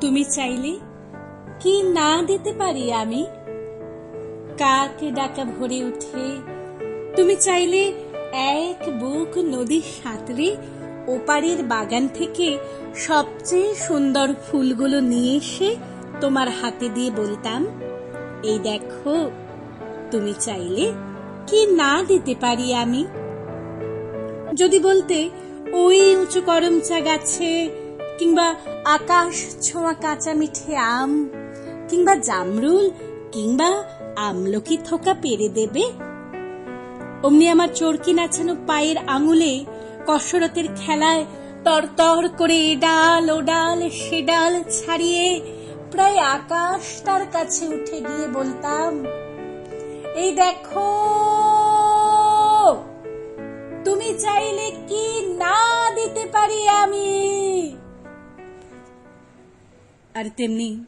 তুমি চাইলে কি না দিতে পারি আমি? কাকে ডাকা ভরে উঠে তুমি চাইলে এক বুক নদী সাঁতরে ওপারের বাগান থেকে সবচেয়ে সুন্দর ফুলগুলো নিয়ে এসে তোমার হাতে দিয়ে বলতাম, এই দেখো, তুমি চাইলে কি না দিতে পারি আমি? যদি বলতে, ওই উঁচু করমচা গাছে কিংবা আকাশ ছোঁয়া কাঁচা মিঠে আম, কিংবা জামরুল, কিংবা আমলকি থোকা পেরে দেবে। অমনি আমার চরকি নাচানো পায়ের আঙুলে কসরতের খেলায় তরতর করে এ ডাল, ও ডাল, সে ডাল ছাড়িয়ে প্রায় আকাশ তার কাছে উঠে গিয়ে বলতাম, এই দেখো, তুমি চাইলে কি না দিতে পারি আর তেমনি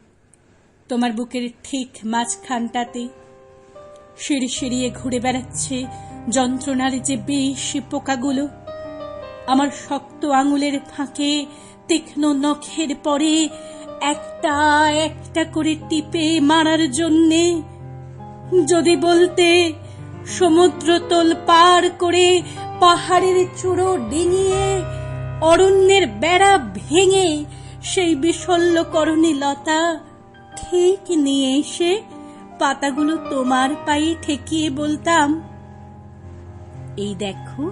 তোমার বুকের ঠিক মাঝখানটাতে সিঁড়ি সিঁড়িয়ে ঘুরে বেড়াচ্ছে যন্ত্রণার যে বেশি পোকাগুলো। আমার শক্ত আঙুলের ফাঁকে তীক্ষ্ণ নখের পরে একটা একটা করে টিপে মারার জন্যে যদি বলতে সমুদ্র তোল পার করে পাহাড়ের চূড়ো ডিঙিয়ে অরণ্যের বেড়া ভেঙে সেই বিশল্যকরণী লতা ঠিক নিয়ে এসে পাতাগুলো তোমার পায়ে ঠেকিয়ে বলতাম, এই দেখো,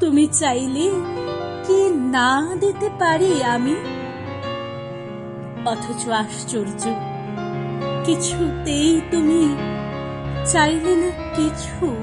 তুমি চাইলে কি না দিতে পারি আমি? অথচ আশ্চর্য, কিছুতেই তুমি চাইলে না কিছু